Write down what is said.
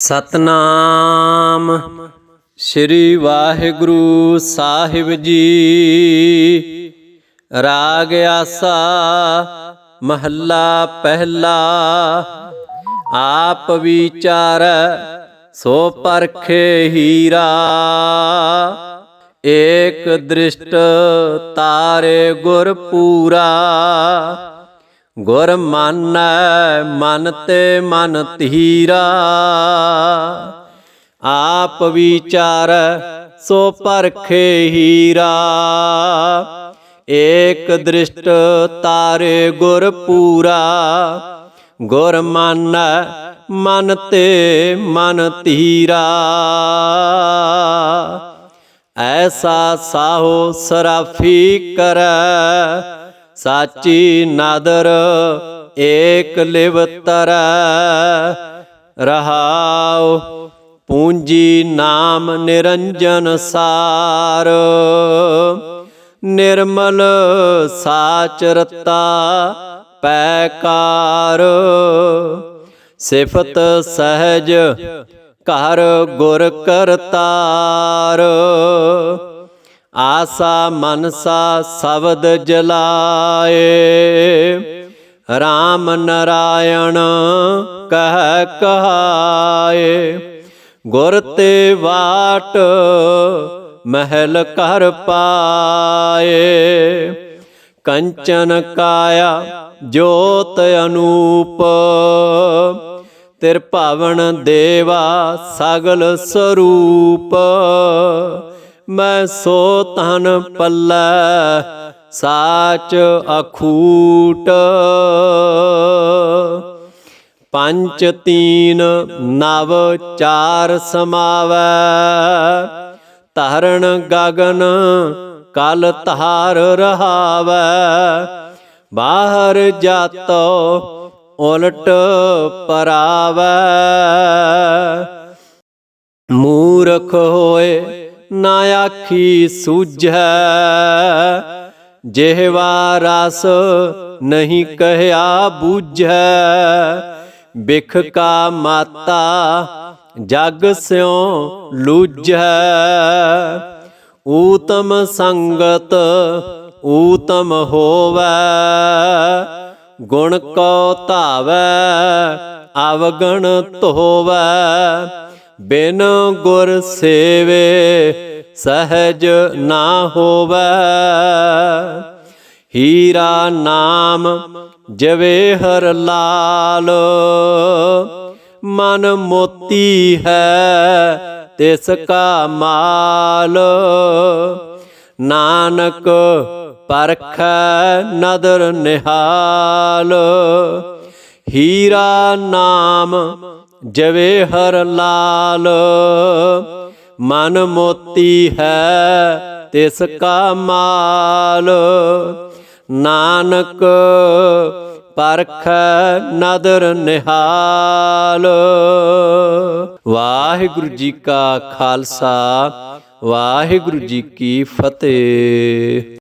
ਸਤਨਾਮ। ਸ੍ਰੀ ਵਾਹਿਗੁਰੂ ਸਾਹਿਬ ਜੀ। ਰਾਗ ਆਸਾ ਮਹੱਲਾ ਪਹਿਲਾ। ਆਪ ਵਿਚਾਰ ਸੋ ਪਰਖੇ ਹੀਰਾ। ਏਕ ਦ੍ਰਿਸ਼ਟ ਤਾਰੇ ਗੁਰ ਪੂਰਾ। ਗੁਰ ਮਾਨੈ ਮਨ ਤੇ ਮਨ ਧੀਰਾ। ਆਪ ਵਿਚਾਰ ਸੋ ਪਰਖੇ ਹੀਰਾ। ਏਕ ਦ੍ਰਿਸ਼ਟ ਤਾਰੇ ਗੁਰ ਪੂਰਾ। ਗੁਰ ਮਾਨੈ ਮਨ ਤੇ ਮਨ ਧੀਰਾ। ਐਸਾ ਸਾਹੋ ਸਰਾਫੀ ਕਰੈ ਸਾਚੀ ਨਾਦਰ ਏਕ ਲਿਵਤਰ, ਰਹਾਉ ਪੂੰਜੀ ਨਾਮ ਨਿਰੰਜਨ ਸਾਰ। ਨਿਰਮਲ ਸਾਚ ਰਤਾ ਪੈਕਾਰ, ਸਿਫਤ ਸਹਿਜ ਘਰ ਗੁਰ ਕਰਤਾਰ। ਆਸਾ ਮਨਸਾ ਸ਼ਬਦ ਜਲਾਏ। RAM ਨਰਾਇਣ ਕਹਿ ਕਹਾਏ, ਗੁਰ ਤੇ ਵਾਟ ਮਹਿਲ ਕਰ ਪਾਏ। ਕੰਚਨ ਕਾਇਆ ਜੋਤ ਅਨੂਪ ਤਿਰ ਭਾਵਨ ਦੇਵਾ ਸਗਲ ਸਰੂਪ। ਮੈਂ ਸੋ ਤਨ ਪੱਲੇ, ਸਾਚ ਅਖੂਟ। ਪੰਚ ਤੀਨ ਨਵ ਚਾਰ ਸਮਾਵੈ, ਧਰਨ ਗਗਨ ਕਲ ਧਾਰ ਰਹਾਵੈ। ਬਾਹਰ ਜਾਤੋ ਉਲਟ ਪਰਾਵੈ। ਮੂਰਖ ਹੋਏ ਨਾ ਆਖੀ ਸੂਝੈ ਜਿਹਵਾ ਰਸ ਨਹੀਂ ਕਹਿਆ ਬੂਝੈ ਬਿਖ ਕਾ ਮਾਤਾ ਜਗ ਸਿਉ ਲੂਝੈ ਊਤਮ ਸੰਗਤ ਊਤਮ ਹੋਵੈ। ਗੁਣ ਕੋ ਧਾਵੈ, ਅਵਗਣ ਧੋਵੈ। ਬਿਨ ਗੁਰ ਸੇਵੇ ਸਹਿਜ ਨਾ ਹੋਵੈ। ਹੀਰਾ ਨਾਮ ਜਵੇ ਹਰ ਲਾਲ, ਮਨ ਮੋਤੀ ਹੈ ਤਿਸ ਕਾ ਮਾਲ। ਨਾਨਕ ਪਰਖ ਨਦਰ ਨਿਹਾਲ, ਹੀਰਾ ਨਾਮ ਜਵੇ ਹਰ ਲਾਲ, ਮਨ ਮੋਤੀ ਹੈ ਤਿਸ ਕਾ ਮਾਲ। ਨਾਨਕ ਪਰਖ ਨਦਰ ਨਿਹਾਲ। ਵਾਹਿਗੁਰੂ ਜੀ ਕਾ ਖਾਲਸਾ, ਵਾਹਿਗੁਰੂ ਜੀ ਕੀ ਫਤਿਹ।